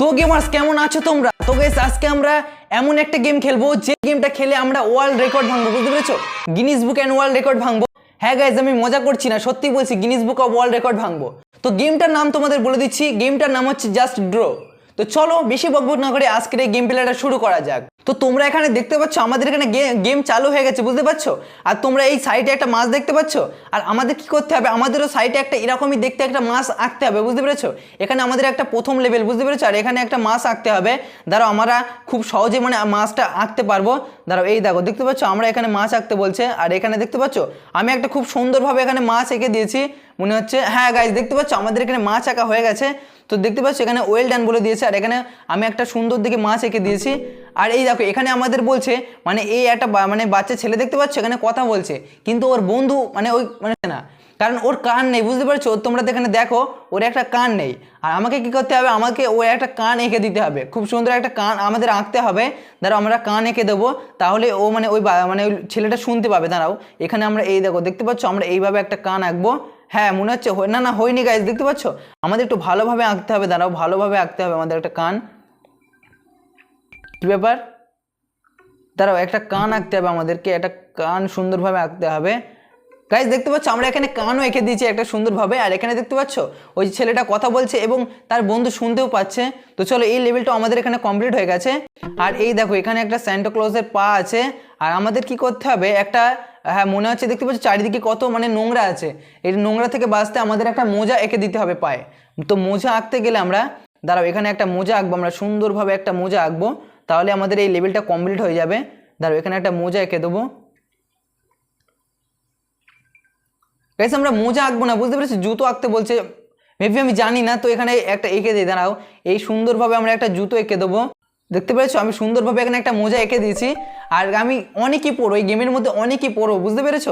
তো গেমার্স কেমন আছো তোমরা? তো গেস আজকে আমরা এমন একটা গেম খেলব, যে গেমটা খেলে আমরা ওয়ার্ল্ড রেকর্ড ভাঙবো, বুঝতে পেরেছ? Guinness book and world record ভাঙবো। হ্যাঁ গাইজ আমি মজা করছি না, সত্যি বলছি Guinness book of world record ভাঙবো। তো গেমটার নাম তোমাদের বলে দিচ্ছি গেমটার নাম হচ্ছে জাস্ট ড্র তো চলো, বেশি বকবক না করে আজকের এই গেম প্লেটা শুরু করা যাক। তো তোমরা এখানে দেখতে পাচ্ছ আমাদের এখানে গেম চালু হয়ে গেছে, বুঝতে পারছ? আর তোমরা এই সাইডে একটা মাছ দেখতে পাচ্ছ? আর আমাদের কি করতে হবে? আমাদেরও সাইডে একটা এরকমই দেখতে একটা মাছ আঁকতে হবে, বুঝতে পেরেছ? এখানে আমাদের একটা প্রথম লেভেল বুঝতে পেরেছ? আর এখানে একটা মাছ আঁকতে হবে। দাঁড়াও, আমরা খুব সহজে মানে মাছটা আঁকতে পারব। দাঁড়াও, এই দেখো, দেখতে পাচ্ছ? আমরা এখানে মাছ আঁকতে বলছে। আর এখানে দেখতে পাচ্ছ? আমি একটা খুব সুন্দরভাবে এখানে মাছ এঁকে দিয়েছি। মনে হচ্ছে হ্যাঁ গাইজ দেখতে পাচ্ছ? আমাদের এখানে মাছ আঁকা হয়ে গেছে। তো দেখতে পাচ্ছ, এখানে ওয়েল ডান বলে দিয়েছে, আর এখানে আমি একটা সুন্দর দিকে মাছ এঁকে দিয়েছি। আর এই দেখো, এখানে আমাদের বলছে মানে এই একটা মানে বাচ্চা ছেলে দেখতে পাচ্ছ, এখানে কথা বলছে, কিন্তু ওর বন্ধু মানে ওই মানে না, কারণ ওর কান নেই, বুঝতে পারছ? তোমরা এখানে দেখো, ওর একটা কান নেই। আর আমাকে কি করতে হবে? আমাকে ওর একটা কান এঁকে দিতে হবে। খুব সুন্দর একটা কান আমাদের আঁকতে হবে। দাঁড়াও, আমরা কান এঁকে দেবো। তাহলে ও মানে ওই মানে ওই ছেলেটা শুনতে পাবে। দাঁড়াও, এখানে আমরা এই দেখো, দেখতে পাচ্ছ? আমরা এইভাবে একটা কান আঁকবো। হ্যাঁ মনে হচ্ছে না না, হয়নি গাইজ দেখতে পাচ্ছ? আমাদের একটু ভালোভাবে আঁকতে হবে, দাঁড়াও, ভালোভাবে আঁকতে হবে আমাদের একটা কান। কি ব্যাপার? দাঁড়াও, একটা কান আঁকতে হবে আমাদেরকে, একটা কান সুন্দরভাবে আঁকতে হবে। গাইজ দেখতে পাচ্ছ, আমরা এখানে কানও এঁকে দিয়েছি একটা সুন্দরভাবে, আর এখানে দেখতে পাচ্ছ, ওই ছেলেটা কথা বলছে এবং তার বন্ধু শুনতেও পাচ্ছে। তো চলো, এই লেভেলটা আমাদের এখানে কমপ্লিট হয়ে গেছে। আর এই দেখো, এখানে একটা স্যান্টা ক্লজের পা আছে। আর আমাদের কি করতে হবে, একটা হ্যাঁ মনে হচ্ছে, দেখতে পাচ্ছ, চারিদিকে কত মানে নোংরা আছে। এই নোংরা থেকে বাঁচতে আমাদের একটা মোজা এঁকে দিতে হবে পায়ে। তো মোজা আঁকতে গেলে আমরা, দাঁড়াও, এখানে একটা মোজা আঁকবো, আমরা সুন্দরভাবে একটা মোজা আঁকবো। তাহলে আমাদের এই লেভেলটা কমপ্লিট হয়ে যাবে। দাঁড়াও, এখানে একটা মোজা এঁকে দেবো। গাইস আমরা মোজা আঁকবো না, বুঝতে পেরেছি? জুতো আঁকতে বলছে মেবি আমি জানি না, তো এখানে একটা এঁকে দিই, দাঁড়াও। এই সুন্দরভাবে আমরা একটা জুতো এঁকে দেবো। দেখতে পেরেছ? আমি সুন্দরভাবে এখানে একটা মোজা এঁকে দিয়েছি। আর আমি অনেকই পড়ো এই গেমের মধ্যে অনেকই পড়ো বুঝতে পেরেছ?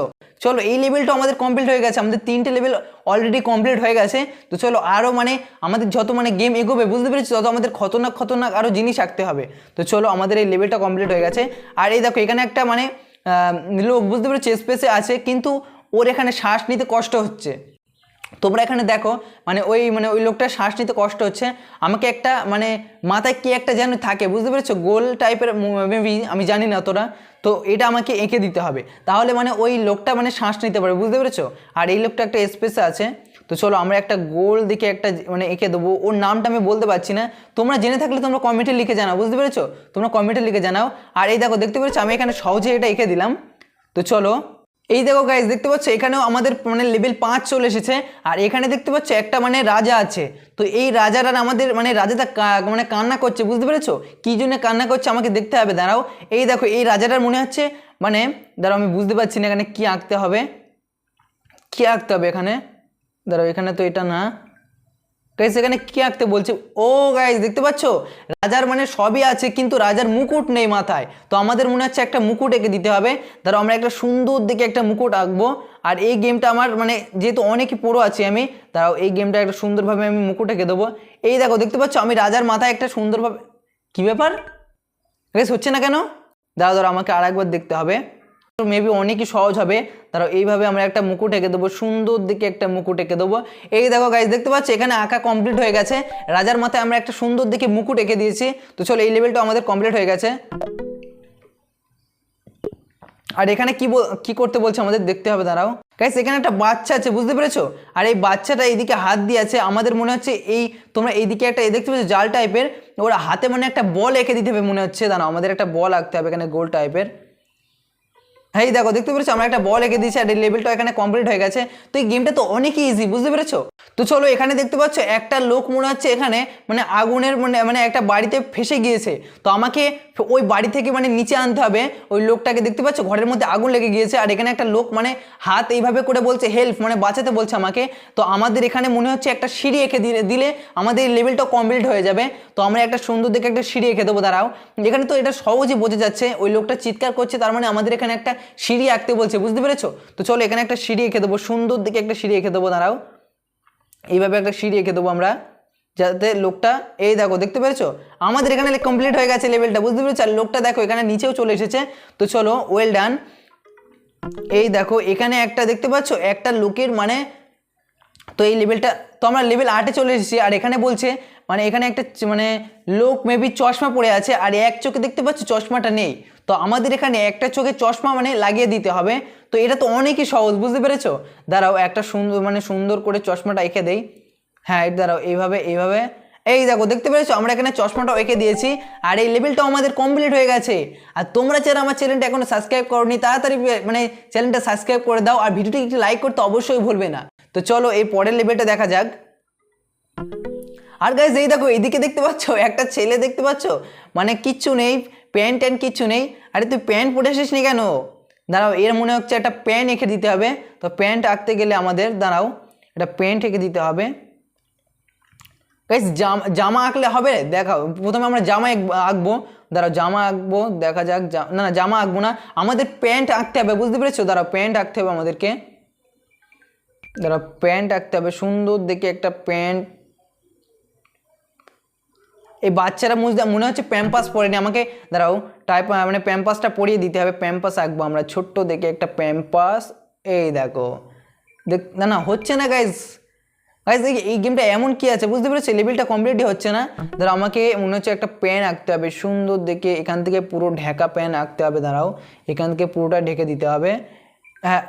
চলো, এই লেভেলটা আমাদের কমপ্লিট হয়ে গেছে, আমাদের তিনটে লেভেল অলরেডি কমপ্লিট হয়ে গেছে। তো চলো আরও মানে আমাদের যত মানে গেম এগোবে, বুঝতে পেরেছি? তত আমাদের খতরনাক খতরনাক আরও জিনিস আঁকতে হবে। তো চলো, আমাদের এই লেভেলটা কমপ্লিট হয়ে গেছে। আর এই দেখো, এখানে একটা মানে লোক, বুঝতে পেরেছ? স্পেসে আছে, কিন্তু ওর এখানে শ্বাস নিতে কষ্ট হচ্ছে। তোমরা এখানে দেখো মানে ওই মানে ওই লোকটার শ্বাস নিতে কষ্ট হচ্ছে। আমাকে একটা মানে মাথায় কি একটা যেন থাকে, বুঝতে পেরেছ? গোল টাইপের মেবি আমি জানি না তোরা তো এটা আমাকে এঁকে দিতে হবে। তাহলে মানে ওই লোকটা মানে শ্বাস নিতে পারবে, বুঝতে পেরেছ? আর এই লোকটা একটা স্পেসে আছে। তো চলো আমরা একটা গোল দিকে একটা মানে এঁকে দেবো। ওর নামটা আমি বলতে পারছি না। তোমরা জেনে থাকলে তোমরা কমেন্টে লিখে জানাও, বুঝতে পেরেছ? তোমরা কমেন্টে লিখে জানাও। আর এই দেখো, দেখতে পেরেছ? আমি এখানে সহজে এটা এঁকে দিলাম। তো চলো এই দেখো গাইজ দেখতে পাচ্ছ? এখানেও আমাদের মানে লেভেল পাঁচ চলে এসেছে, আর এখানে দেখতে পাচ্ছ একটা মানে রাজা আছে। তো এই রাজারা আমাদের মানে রাজাটা মানে কান্না করছে, বুঝতে পেরেছ? কী জন্য কান্না করছে আমাকে দেখতে হবে, দাঁড়াও। এই দেখো, এই রাজাটার মনে হচ্ছে মানে দাঁড়াও, আমি বুঝতে পারছি না এখানে কী আঁকতে হবে। কী আঁকতে হবে এখানে? দাঁড়াও, এখানে তো এটা না। গাইস এখানে কি আঁকতে বলছে? ও গাইস দেখতে পাচ্ছ? রাজার মানে সবই আছে, কিন্তু রাজার মুকুট নেই মাথায়। তো আমাদের মনে হচ্ছে একটা মুকুট এঁকে দিতে হবে। ধরো আমরা একটা সুন্দর দিকে একটা মুকুট আঁকবো, আর এই গেমটা আমার মানে যেহেতু অনেকই পুরো আছি আমি দাঁড়াও এই গেমটা একটা সুন্দরভাবে আমি মুকুট এঁকে দেবো। এই দেখো, দেখতে পাচ্ছ? আমি রাজার মাথায় একটা সুন্দরভাবে কি ব্যাপার? গাইস হচ্ছে না কেন? দাঁড়া ধরো আমাকে আর একবার দেখতে হবে। মেবি অনেকই সহজ হবে। তারা এইভাবে আমরা একটা মুকুট এঁকে দেবো, সুন্দর দিকে একটা মুকুট এঁকে দেবো। এই দেখো গাইজ দেখতে পাচ্ছি? এখানে আঁকা কমপ্লিট হয়ে গেছে। রাজার মাথায় আমরা একটা সুন্দর দিকে মুকুট এঁকে দিয়েছি। তো চলো এই লেভেলটা আমাদের কমপ্লিট হয়ে গেছে। আর এখানে কি কি করতে বলছে আমাদের দেখতে হবে, দাঁড়াও। গাইস এখানে একটা বাচ্চা আছে, বুঝতে পেরেছ? আর এই বাচ্চাটা এইদিকে হাত দিয়ে আছে। আমাদের মনে হচ্ছে এই তোমরা এইদিকে একটা এই দেখতে পাচ্ছ জাল টাইপের ওরা হাতে মানে একটা বল এঁকে দিতে হবে মনে হচ্ছে। দাঁড়াও, আমাদের একটা বল আঁকতে হবে এখানে গোল টাইপের এই দেখো, দেখতে পেরেছ? আমরা একটা বল এঁকে দিয়েছি, আর লেভেলটা এখানে কমপ্লিট হয়ে গেছে। তো এই গেমটা তো অনেকই ইজি বুঝতে পেরেছ? তো চলো, এখানে দেখতে পাচ্ছ, একটা লোক মনে হচ্ছে এখানে মানে আগুনের মানে মানে একটা বাড়িতে ফেসে গিয়েছে। তো আমাকে ওই বাড়ি থেকে মানে নিচে আনতে হবে। ওই লোকটাকে দেখতে পাচ্ছ, ঘরের মধ্যে আগুন লেগে গিয়েছে, আর এখানে একটা লোক মানে হাত এইভাবে করে বলছে হেল্প মানে বাঁচাতে, বলছে আমাকে। তো আমাদের এখানে মনে হচ্ছে একটা সিঁড়ি এঁকে দিলে আমাদের লেভেলটা কমপ্লিট হয়ে যাবে। তো আমরা একটা সুন্দর দেখে একটা সিঁড়ি এঁকে দেবো, দাঁড়াও। এখানে তো এটা সহজে বোঝা যাচ্ছে, ওই লোকটা চিৎকার করছে, তার মানে আমাদের এখানে একটা সিঁড়ি আঁকতে বলছে, বুঝতে পেরেছ? তো চলো এখানে একটা সিঁড়ি এঁকে দেবো, সুন্দর দিকে একটা সিঁড়ি এঁকে দেবো, দাঁড়াও। এইভাবে একটা সিঁড়ি এঁকে দেবো আমরা, যাতে লোকটা, এই দেখো, দেখতে পেরেছ? আমাদের এখানে কমপ্লিট হয়ে গেছে লেভেলটা বুঝতে পেরেছ? আর লোকটা দেখো, এখানে নিচেও চলে এসেছে। তো চলো ওয়েল ডান এই দেখো, এখানে একটা, দেখতে পাচ্ছ? একটা লোকের মানে তো এই লেভেলটা তো আমরা লেভেল আটে চলে এসেছি আর এখানে বলছে মানে এখানে একটা মানে লোক মেবি চশমা পড়ে আছে আর এক চোখে দেখতে পাচ্ছ চশমাটা নেই। তো আমাদের এখানে একটা চোখে চশমা মানে লাগিয়ে দিতে হবে। তো এটা তো অনেকই সহজ, বুঝতে পেরেছ? দাঁড়াও একটা সুন্দর মানে সুন্দর করে চশমাটা এঁকে দেই। হ্যাঁ দাঁড়াও, এইভাবে এইভাবে। এই দেখো, দেখতে পেরেছ? আমরা এখানে চশমাটাও এঁকে দিয়েছি, আর এই লেভেলটাও আমাদের কমপ্লিট হয়ে গেছে। আর তোমরা যারা আমার চ্যানেলটা এখনও সাবস্ক্রাইব করনি, তাড়াতাড়ি মানে চ্যানেলটা সাবস্ক্রাইব করে দাও, আর ভিডিওটি একটু লাইক করতে অবশ্যই ভুলবে না। তো চলো, এই পরের লেভেলটা দেখা যাক। আর গাইজ এই দেখো, এইদিকে দেখতে পাচ্ছ? একটা ছেলে দেখতে পাচ্ছ? মানে কিচ্ছু নেই প্যান্ট ট্যান্ট কিচ্ছু নেই। আরে, তুই প্যান্ট পরে এসিস নি কেন? দাঁড়াও, এর মনে হচ্ছে একটা প্যান্ট এঁকে দিতে হবে। তো প্যান্ট আঁকতে গেলে আমাদের, দাঁড়াও, একটা প্যান্ট এঁকে দিতে হবে। গাইজ জামা জামা আঁকলে হবে? দেখাও প্রথমে আমরা জামা আঁকবো। দাঁড়াও, জামা আঁকবো, দেখা যাক না না, জামা আঁকবো না। আমাদের প্যান্ট আঁকতে হবে, বুঝতে পেরেছ? দাঁড়াও, প্যান্ট আঁকতে হবে আমাদেরকে। দাঁড়াও, প্যান্ট আঁকতে হবে, সুন্দর দেখে একটা প্যান্ট। এই বাচ্চারা মুজদা, মনে হচ্ছে প্যাম্পাস পরেনি। আমাকে, দাঁড়াও টাইপ মানে প্যাম্পাসটা পরিয়ে দিতে হবে, প্যাম্পাস আঁকবো আমরা। ছোট্ট দেখে একটা প্যাম্পাস। এই দেখো, দেখ, না না, হচ্ছে না গাইজ গাইজ এই গেমটা এমন কি আছে? বুঝতে পেরেছি? লেভেলটা কমপ্লিটই হচ্ছে না? ধরো, আমাকে মনে হচ্ছে একটা প্যান আঁকতে হবে। সুন্দর দেখে এখান থেকে পুরো ঢেকা প্যান আঁকতে হবে, দাঁড়াও। এখান থেকে পুরোটা ঢেকে দিতে হবে। হ্যাঁ।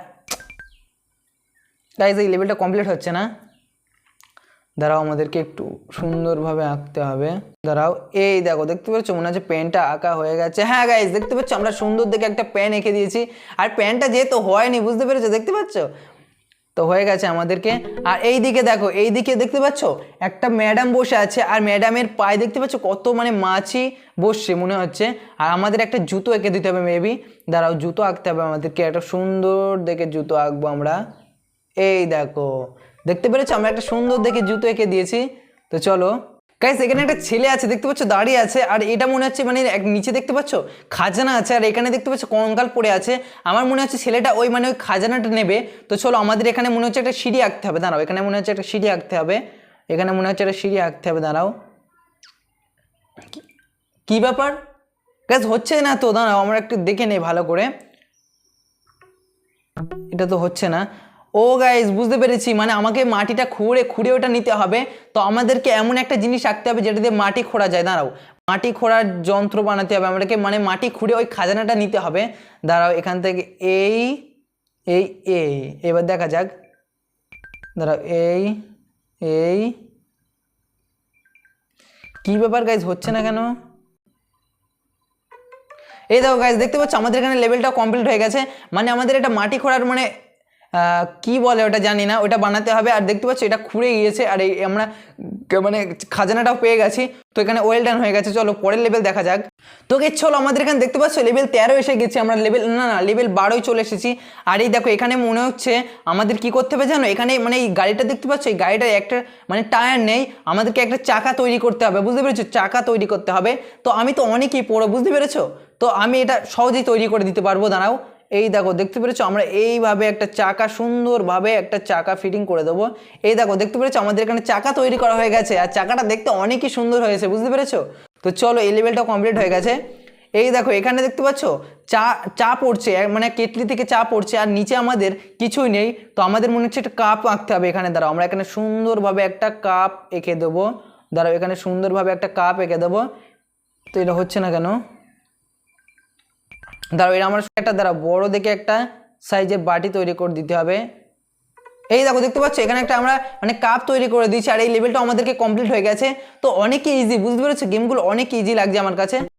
গাইজ এই লেভেলটা কমপ্লিট হচ্ছে না? দাঁড়াও, আমাদেরকে একটু সুন্দরভাবে আঁকতে হবে। দাঁড়াও। এই দেখো, দেখতে পাচ্ছ মনে হচ্ছে পেনটা আঁকা হয়ে গেছে। হ্যাঁ গাইজ দেখতে পাচ্ছ আমরা সুন্দর দেখে একটা প্যান এঁকে দিয়েছি। আর প্যানটা যেহেতু হয়নি, বুঝতে পেরেছ? দেখতে পাচ্ছ? তো হয়ে গেছে আমাদেরকে। আর এই দিকে দেখো এই দিকে দেখতে পাচ্ছ? একটা ম্যাডাম বসে আছে, আর ম্যাডামের পায়ে দেখতে পাচ্ছ কত মানে মাছি বসছে মনে হচ্ছে। আর আমাদের একটা জুতো এঁকে দিতে হবে মেবি দাঁড়াও, জুতো আঁকতে হবে আমাদেরকে, একটা সুন্দর দেখে জুতো আঁকবো আমরা। এই দেখো, দেখতে পেরেছ? আমরা একটা সুন্দর দেখে জুতো এঁকে দিয়েছি। তো চলো গাইস এখানে একটা ছেলে আছে, দেখতে পাচ্ছ? দাঁড়িয়ে আছে, আর এটা মনে হচ্ছে মানে নিচে দেখতে পাচ্ছ? খাজানা আছে, আর এখানে দেখতে পাচ্ছ কঙ্কাল পড়ে আছে। আমার মনে হচ্ছে ছেলেটা ওই মানে ওই খাজানাটা নেবে। তো চলো, আমাদের এখানে মনে হচ্ছে একটা সিঁড়ি আঁকতে হবে। দাঁড়াও, এখানে মনে হচ্ছে একটা সিঁড়ি আঁকতে হবে। এখানে মনে হচ্ছে একটা সিঁড়ি আঁকতে হবে, দাঁড়াও। কি ব্যাপার? গ্যাস হচ্ছে না তো? দাঁড়াও, আমরা একটু দেখে নেই ভালো করে। এটা তো হচ্ছে না। ও গাইজ বুঝতে পেরেছি। মানে আমাকে মাটিটা খুঁড়ে খুঁড়ে ওটা নিতে হবে। তো আমাদেরকে এমন একটা জিনিস রাখতে হবে যেটা দিয়ে মাটি খোঁড়া যায়। দাঁড়াও, মাটি খোঁড়ার যন্ত্র বানাতে হবে। আমাদেরকে মানে মাটি খুঁড়ে ওই খাজানাটা নিতে হবে। দাঁড়াও, এখান থেকে এই এই এই এবার দেখা যাক। দাঁড়াও, এই এই। কি ব্যাপার গাইজ হচ্ছে না কেন? এই দেখো গাইজ দেখতে পাচ্ছ? আমাদের এখানে লেভেলটা কমপ্লিট হয়ে গেছে। মানে আমাদের এটা মাটি খোঁড়ার মানে কি বলে ওটা জানি না, ওটা বানাতে হবে। আর দেখতে পাচ্ছ, এটা খুঁড়ে গিয়েছে। আর এই আমরা মানে খাজানাটাও পেয়ে গেছি। তো এখানে ওয়েল ডান হয়ে গেছে। চলো, পরের লেভেল দেখা যাক। তো গেছ চলো, আমাদের এখানে দেখতে পাচ্ছ লেভেল তেরো এসে গেছি। আমরা লেভেল না না লেভেল বারোই চলে এসেছি। আর এই দেখো, এখানে মনে হচ্ছে আমাদের কি করতে হবে জানো? এখানে মানে এই গাড়িটা দেখতে পাচ্ছ, এই গাড়িটার একটা মানে টায়ার নেই। আমাদেরকে একটা চাকা তৈরি করতে হবে। বুঝতে পেরেছ? চাকা তৈরি করতে হবে। তো আমি তো অনেকেই পড়ো, বুঝতে পেরেছ? তো আমি এটা সহজেই তৈরি করে দিতে পারব, দাঁড়াও। এই দেখো, দেখতে পেরেছ? আমরা এইভাবে একটা চাকা, সুন্দরভাবে একটা চাকা ফিটিং করে দেবো। এই দেখো, দেখতে পেরেছ? আমাদের এখানে চাকা তৈরি করা হয়ে গেছে, আর চাকাটা দেখতে অনেকই সুন্দর হয়েছে, বুঝতে পেরেছ? তো চলো, এই লেভেলটা কমপ্লিট হয়ে গেছে। এই দেখো, এখানে দেখতে পাচ্ছ? চা চা পড়ছে মানে কেটলি থেকে চা পড়ছে, আর নিচে আমাদের কিছুই নেই। তো আমাদের মনে হচ্ছে একটা কাপ আঁকতে হবে এখানে, দাঁড়াও, আমরা এখানে সুন্দরভাবে একটা কাপ এঁকে দেবো। দাঁড়াও, এখানে সুন্দরভাবে একটা কাপ এঁকে দেবো। তো এটা হচ্ছে না কেন? দাঁড়াও এটা আমার একটা দ্বারা বড় দেখে একটা সাইজের বাটি তৈরি করে দিতে হবে। এই দেখো, দেখতে পাচ্ছ? এখানে একটা আমরা মানে কাপ তৈরি করে দিয়েছি, আর এই লেভেলটা আমাদেরকে কমপ্লিট হয়ে গেছে। তো অনেক ইজি বুঝতে পেরেছ? গেমগুলো অনেক ইজি লাগছে আমার কাছে।